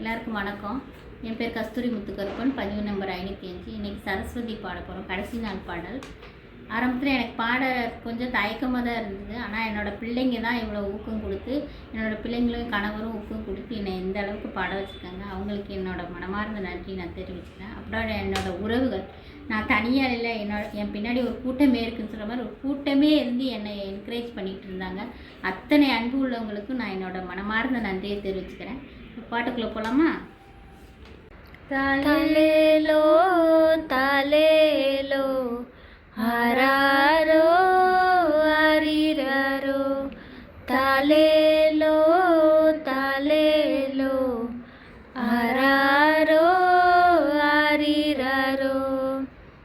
எல்லாருக்கும் வணக்கம். என் பேர் கஸ்தூரி முத்துக்கருப்பன் பதிவு நம்பர் ஐநூற்றி அஞ்சு. இன்றைக்கி சரஸ்வதி பாட போகிறோம் கடைசி நாள் பாடல். ஆரம்பத்தில் எனக்கு பாட கொஞ்சம் தயக்கமாக தான் இருந்தது. ஆனால் என்னோடய பிள்ளைங்க தான் இவ்வளோ ஊக்கம் கொடுத்து என்னோடய பிள்ளைங்களும் கணவரும் ஊக்கம் கொடுத்து என்னை இந்த அளவுக்கு பாட வச்சுருக்காங்க. அவங்களுக்கு என்னோடய மனமார்ந்த நன்றி நான் தெரிவிச்சுக்கிறேன். அப்புறம் என்னோடய உறவுகள். நான் தனியாக இல்லை என்னோட என் பின்னாடி ஒரு கூட்டமே இருக்குன்னு சொல்கிற மாதிரி ஒரு கூட்டமே இருந்து என்னை என்கரேஜ் பண்ணிகிட்டு இருந்தாங்க. அத்தனை அன்பு உள்ளவங்களுக்கும் நான் என்னோடய மனமார்ந்த நன்றியை தெரிவிச்சுக்கிறேன். பாட்டுக்குள்ளே போகலாமா தலேலோ தலேலோ ஹராரோ ஹரிரோ தலேலோ தலேலோ ஹராரோ ஹரிரோ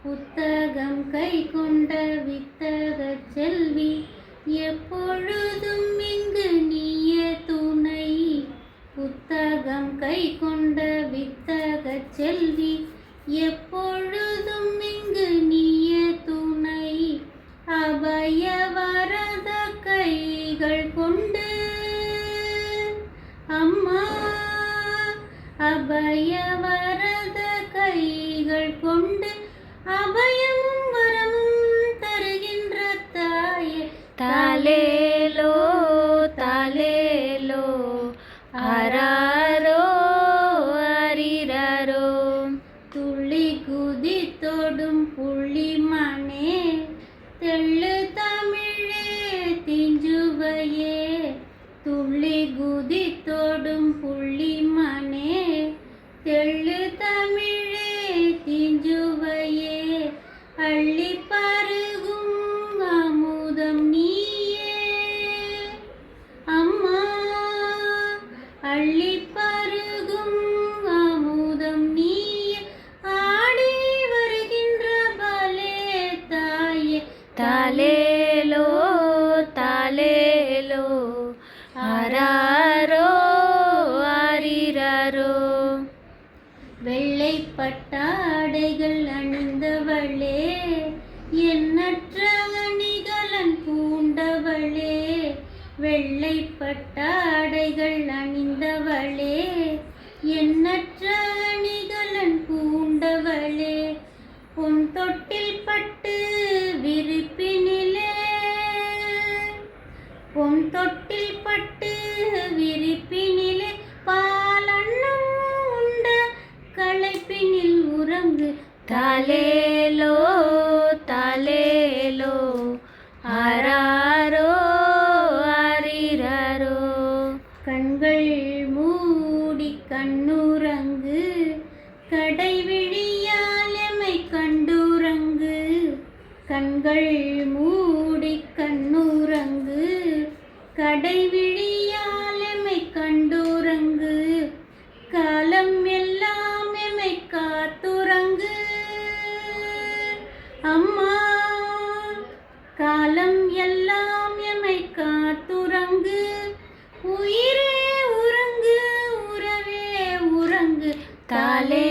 புத்தகம் கை கொண்ட வித்தக செல்வி எப்பொழுதும் இங்கு நீ கொண்ட வித்தக செல்வி எப்பொழுதும் இங்கு நீய துணை. அபய வரத கைகள் கொண்டு அம்மா அபய வரத கைகள் கொண்டு அபயமும் குதித்தோடும் புள்ளிமானே தெள்ளு தமிழே திஞ்சுவையே. துள்ளி குதித்தோடும் புள்ளி வெள்ளை பட்டாடைகள் அணிந்தவளே எண்ணற்ற அணிகலன் பூண்டவளே வெள்ளை பட்டாடைகள் அணிந்தவளே எண்ணற்ற அணிகலன் பூண்டவளே பொன் தொட்டில் பட்டு விரிப்பினிலே பொன் தொட்டில் తలేలో తలేలో హరారో హరిరరో கண்கள் மூடி கண்ணுறங்கு கடைவிழியால் எமை கண்டுறங்கு கண்கள் மூடி கண்ணுறங்கு கடைவிழியால் কালে